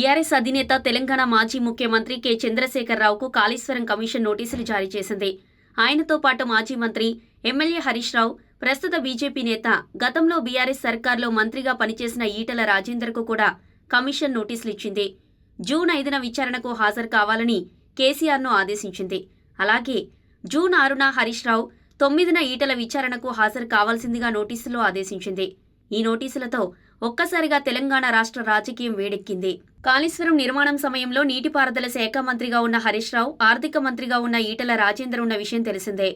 BRS అధినేత తెలంగాణ మాజీ ముఖ్యమంత్రి కె. చంద్రశేఖరరావుకు కాళేశ్వరం కమిషన్ నోటీసులు జారీ చేసింది. ఆయనతో పాటు మాజీ మంత్రి ఎమ్మెల్యే హరీష్ రావు ప్రస్తుత బీజేపీ నేత గతంలో బీఆర్ఎస్ సర్కార్లో మంత్రిగా పనిచేసిన ఈటల రాజేందర్కు కూడా కమిషన్ నోటీసులు ఇచ్చింది. జూన్ ఐదున విచారణకు హాజరు కావాలని కేసీఆర్ను ఆదేశించింది. అలాగే జూన్ ఆరున హరీష్ రావు తొమ్మిదిన ఈటల విచారణకు హాజరు కావాల్సిందిగా నోటీసులో ఆదేశించింది. ఈ నోటీసులతో ఒక్కసారిగా తెలంగాణ రాష్ట్ర రాజకీయం వేడెక్కింది. కాళేశ్వరం నిర్మాణం సమయంలో నీటిపారుదల శాఖ మంత్రిగా ఉన్న హరీష్ రావు ఆర్థిక మంత్రిగా ఉన్న ఈటల రాజేందర్ ఉన్న విషయం తెలిసిందే.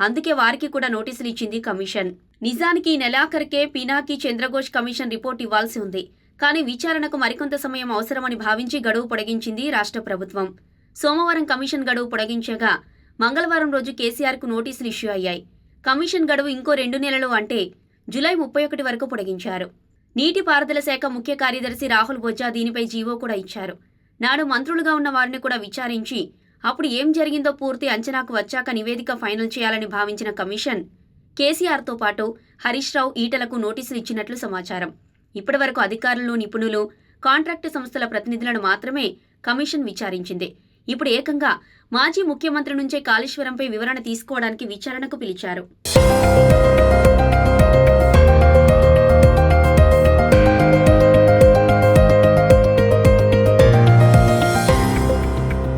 అందుకే వారికి కూడా నోటీసులు ఇచ్చింది కమిషన్. నిజానికి ఈ నెలాఖరికే పినాకి చంద్రఘోష్ కమిషన్ రిపోర్ట్ ఇవ్వాల్సి ఉంది. కానీ విచారణకు మరికొంత సమయం అవసరమని భావించి గడువు పొడిగించింది రాష్ట్ర ప్రభుత్వం. సోమవారం కమిషన్ గడువు పొడిగించగా మంగళవారం రోజు కేసీఆర్కు నోటీసులు ఇష్యూ అయ్యాయి. కమిషన్ గడువు ఇంకో రెండు నెలలు అంటే జులై ముప్పై ఒకటి వరకు పొడిగించారు. నీటిపారుదల శాఖ ముఖ్య కార్యదర్శి రాహుల్ బొజ్జా దీనిపై జీవో కూడా ఇచ్చారు. నాడు మంత్రులుగా ఉన్న వారిని కూడా విచారించి అప్పుడు ఏం జరిగిందో పూర్తి అంచనాకు వచ్చాక నివేదిక ఫైనల్ చేయాలని భావించిన కమిషన్ కేసీఆర్తో పాటు హరీష్ రావు ఈటలకు నోటీసులు ఇచ్చినట్లు సమాచారం. ఇప్పటివరకు అధికారులు నిపుణులు కాంట్రాక్టు సంస్థల ప్రతినిధులను మాత్రమే కమిషన్ విచారించింది. ఇప్పుడు ఏకంగా మాజీ ముఖ్యమంత్రి నుంచే కాళేశ్వరంపై వివరణ తీసుకోవడానికి విచారణకు పిలిచారు.